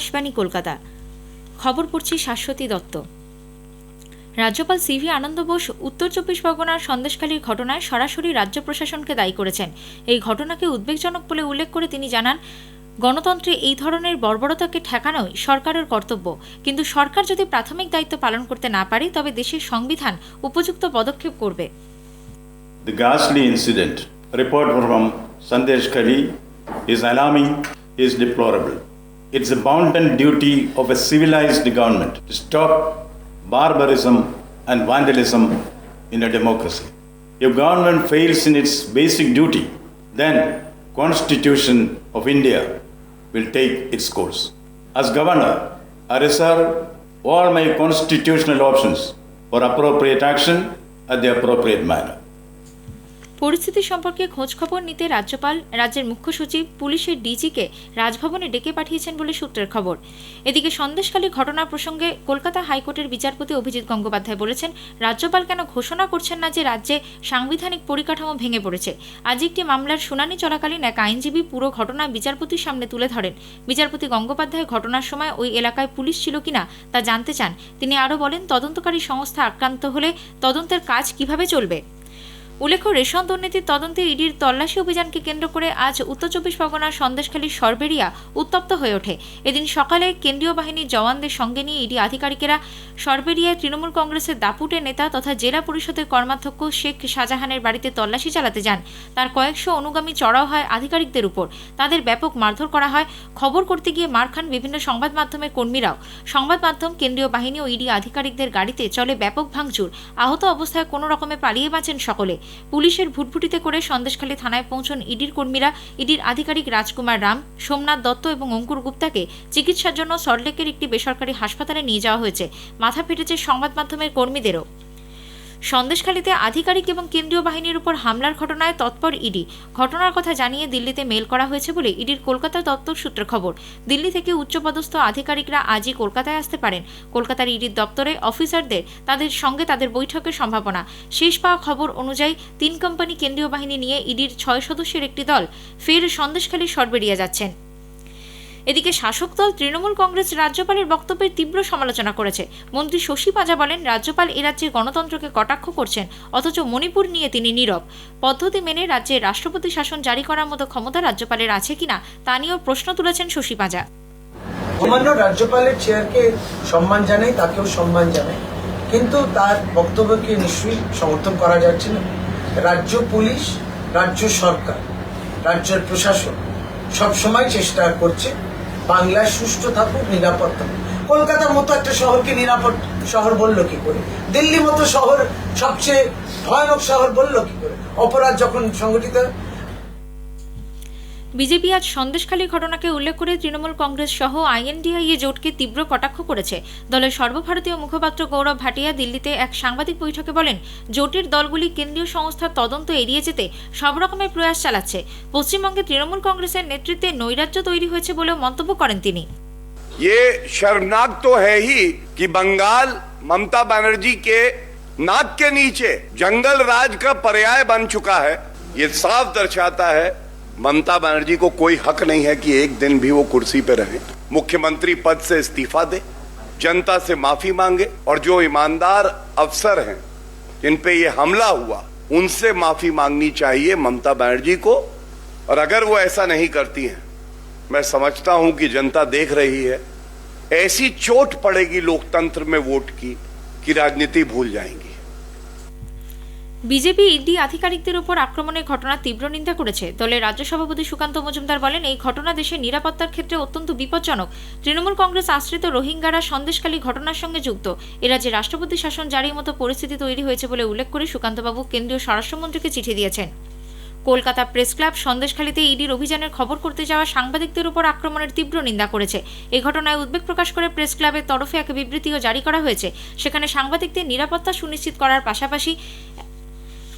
আকাশবাণী কলকাতা। খবর পড়ছি শাশ্বতী দত্ত। রাজ্যপাল সিভি আনন্দ বোস উত্তর চব্বিশ পরগনার সন্দেশখালীর ঘটনায় সরাসরি রাজ্য প্রশাসনকে দায়ী করেছেন। এই ঘটনাকে উদ্বেগজনক বলে উল্লেখ করে তিনি জানান গণতন্ত্রে এই ধরনের বর্বরতাকে ঠেকানোই সরকারের কর্তব্য। কিন্তু সরকার যদি প্রাথমিক দায়িত্ব পালন করতে না পারে তবে দেশের সংবিধান উপযুক্ত পদক্ষেপ করবে। The ghastly incident, report from Sandesh is alarming, is deplorable. It's a bounden duty of a civilized government to stop barbarism and vandalism in a democracy. If government fails in its basic duty, then Constitution of India will take its course. As governor, I reserve all my constitutional options for appropriate action at the appropriate manner. পরিস্থিতি সম্পর্কে খোঁজখবর নিতে রাজ্যপাল, রাজ্যের মুখ্য সচিব, পুলিশের ডিজিকে রাজভবনে ডেকে পাঠিয়েছেন বলে সূত্রের খবর। এদিকে সন্দেশখালী ঘটনা প্রসঙ্গে কলকাতা হাইকোর্টের বিচারপতি অভিজিৎ গঙ্গোপাধ্যায় বলেছেন, রাজ্যপাল কেন ঘোষণা করছেন না যে রাজ্যে সাংবিধানিক পরিকাঠামো ভেঙে পড়েছে? আজ একটি মামলার শুনানি চলাকালীন এক আইনজীবী পুরো ঘটনা বিচারপতির সামনে তুলে ধরেন। বিচারপতি গঙ্গোপাধ্যায় ঘটনার সময় ওই এলাকায় পুলিশ ছিল কিনা তা জানতে চান। তিনি আরও বলেন, তদন্তকারী সংস্থা আক্রান্ত হলে তদন্তের কাজ কীভাবে চলবে? উল্লেখ্য, রেশন দুর্নীতির তদন্তে ইডির তল্লাশি অভিযানকে কেন্দ্র করে আজ উত্তর চব্বিশ পরগনার সন্দেশখালীর সরবেরিয়া উত্তপ্ত হয়ে ওঠে। এদিন সকালে কেন্দ্রীয় বাহিনীর জওয়ানদের সঙ্গে নিয়ে ইডি আধিকারিকেরা সরবেরিয়ায় তৃণমূল কংগ্রেসের দাপুটে নেতা তথা জেলা পরিষদের কর্মাধ্যক্ষ শেখ শাহজাহানের বাড়িতে তল্লাশি চালাতে যান। তার কয়েকশো অনুগামী চড়াও হয় আধিকারিকদের উপর। তাদের ব্যাপক মারধর করা হয়। খবর করতে গিয়ে মার খান বিভিন্ন সংবাদ মাধ্যমের কর্মীরাও। সংবাদ মাধ্যম, কেন্দ্রীয় বাহিনী ও ইডি আধিকারিকদের গাড়িতে চলে ব্যাপক ভাঙচুর। আহত অবস্থায় কোনো রকমে পালিয়ে বাঁচেন সকলে। পুলিশের ভুটভুটিতে করে সন্দেশখালী থানায় পৌঁছন ইডির কর্মীরা। ইডির আধিকারিক রাজকুমার রাম, সোমনাথ দত্ত এবং অঙ্কুর গুপ্তাকে চিকিৎসার জন্য সল্টলেকের একটি বেসরকারি হাসপাতালে নিয়ে যাওয়া হয়েছে। মাথা ফেটেছে সংবাদ মাধ্যমের কর্মীদেরও। সন্দেশখালীতে আধিকারিক এবং কেন্দ্রীয় বাহিনীর উপর হামলার ঘটনায় তৎপর ইডি। ঘটনার কথা জানিয়ে দিল্লিতে মেল করা হয়েছে বলে ইডির কলকাতা দপ্তর সূত্রে খবর। দিল্লি থেকে উচ্চপদস্থ আধিকারিকরা আজই কলকাতায় আসতে পারেন। কলকাতার ইডির দপ্তরে অফিসারদের তাদের সঙ্গে তাদের বৈঠকের সম্ভাবনা। শেষ পাওয়া খবর অনুযায়ী তিন কোম্পানি কেন্দ্রীয় বাহিনী নিয়ে ইডির ছয় সদস্যের একটি দল ফের সন্দেশখালী সরবেরিয়া যাচ্ছেন। এদিকে শাসক দল তৃণমূল কংগ্রেস রাজ্যপালের বক্তব্যের তীব্র সমালোচনা করেছে। মন্ত্রী শশী পাজা বলেন, রাজ্যপাল এ রাজ্যের গণতন্ত্রকে কটাক্ষ করছেন, অথচ মণিপুর নিয়ে তিনি নীরব। পদ্ধতি মেনে রাজ্যে রাষ্ট্রপতি শাসন জারি করার মতো ক্ষমতা রাজ্যপালের আছে কিনা, তা নিয়েও প্রশ্ন তুলেছেন শশী পাজা। সামান্য রাজ্যপালের চেয়ারকে সম্মান জানাই, তাকেও সম্মান জানাই। কিন্তু তার বক্তব্যকে নিশ্চয়ই সমর্থন করা যাচ্ছে না। রাজ্য পুলিশ, রাজ্য সরকার, রাজ্যের প্রশাসন সবসময় চেষ্টা করছে বাংলায় সুস্থ থাকুক, নিরাপদ থাকুক। কলকাতার মতো একটা শহরকে নিরাপদ শহর বলল কি করে? দিল্লি মতো শহর সবচেয়ে ভয়ানক শহর বলল কি করে? অপরাধ যখন সংগঠিত বিজেপি আজ সন্দেশখালী ঘটনাকে উল্লেখ করে তৃণমূল কংগ্রেস সহ আইএনডিআইএ জোটকে তীব্র কটাক্ষ করেছে দলের সর্বভারতীয় মুখপাত্র গৌরব ভাটিয়া দিল্লিতে এক সাংবাদিক বৈঠকে বলেন জোটের দলগুলি কেন্দ্রীয় সংস্থার তদন্ত এড়িয়ে যেতে সব রকমের প্রয়াস চালাচ্ছে পশ্চিমবঙ্গে তৃণমূল কংগ্রেসের নেতৃত্বে নৈরাজ্য তৈরি হয়েছে বলেও মন্তব্য করেন তিনি ये शर्मनाक तो है ही कि बंगाल ममता बनर्जी के नाक के नीचे जंगल राज का पर्याय बन चुका है ये साफ दर्शाता है ममता बनर्जी को कोई हक नहीं है कि एक दिन भी वो कुर्सी पे रहे। मुख्यमंत्री पद से इस्तीफा दे, जनता से माफ़ी मांगे और जो ईमानदार अफसर हैं, जिन पे ये हमला हुआ, उनसे माफ़ी मांगनी चाहिए ममता बनर्जी को। और अगर वो ऐसा नहीं करती हैं, मैं समझता हूँ कि जनता देख रही है, ऐसी चोट पड़ेगी लोकतंत्र में वोट की कि राजनीति भूल जाएँगी। বিজেপি, ইডি আধিকারিকদের উপর আক্রমণের ঘটনার তীব্র নিন্দা করেছে। দলের রাজ্য সভাপতি সুকান্ত মজুমদার বলেন, এই ঘটনা দেশের নিরাপত্তার ক্ষেত্রে অত্যন্ত বিপজ্জনক। তৃণমূল কংগ্রেস আশ্রিত রোহিঙ্গারা সন্দেশকালী ঘটনার সঙ্গে যুক্ত। এরা যে রাষ্ট্রপতি শাসন জারির মতো পরিস্থিতি তৈরি হয়েছে বলে উল্লেখ করে সুকান্তবাবু কেন্দ্রীয় স্বরাষ্ট্রমন্ত্রীকে চিঠি দিয়েছেন। কলকাতা প্রেস ক্লাব সন্দেশখালীতে ইডির অভিযানের খবর করতে যাওয়া সাংবাদিকদের উপর আক্রমণের তীব্র নিন্দা করেছে। এই ঘটনায় উদ্বেগ প্রকাশ করে প্রেস ক্লাবের তরফে এক বিবৃতিও জারি করা হয়েছে। সেখানে সাংবাদিকদের নিরাপত্তা সুনিশ্চিত করার পাশাপাশি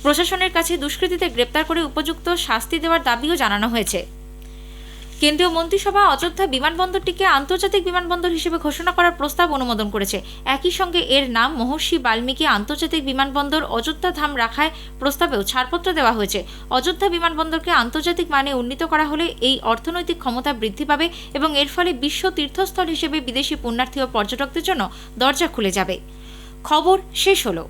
প্রশাসনের কাছে দুষ্কৃতীদের গ্রেপ্তার করে উপযুক্ত শাস্তি দেওয়ার দাবিও জানানো হয়েছে। কেন্দ্রীয় মন্ত্রিসভা অযোধ্যা বিমানবন্দরটিকে আন্তর্জাতিক বিমানবন্দর হিসেবে ঘোষণা করার প্রস্তাব অনুমোদন করেছে। একই সঙ্গে এর নাম মহর্ষি বাল্মীকি আন্তর্জাতিক বিমানবন্দর অযোধ্যা ধাম রাখায় প্রস্তাবেও ছাড়পত্র দেওয়া হয়েছে। অযোধ্যা বিমানবন্দরকে আন্তর্জাতিক মানে উন্নীত করা হলে এই অর্থনৈতিক ক্ষমতা বৃদ্ধি পাবে এবং এর ফলে বিশ্ব তীর্থস্থল হিসেবে বিদেশি পুণ্যার্থী ও পর্যটকদের জন্য দরজা খুলে যাবে। খবর শেষ হলো।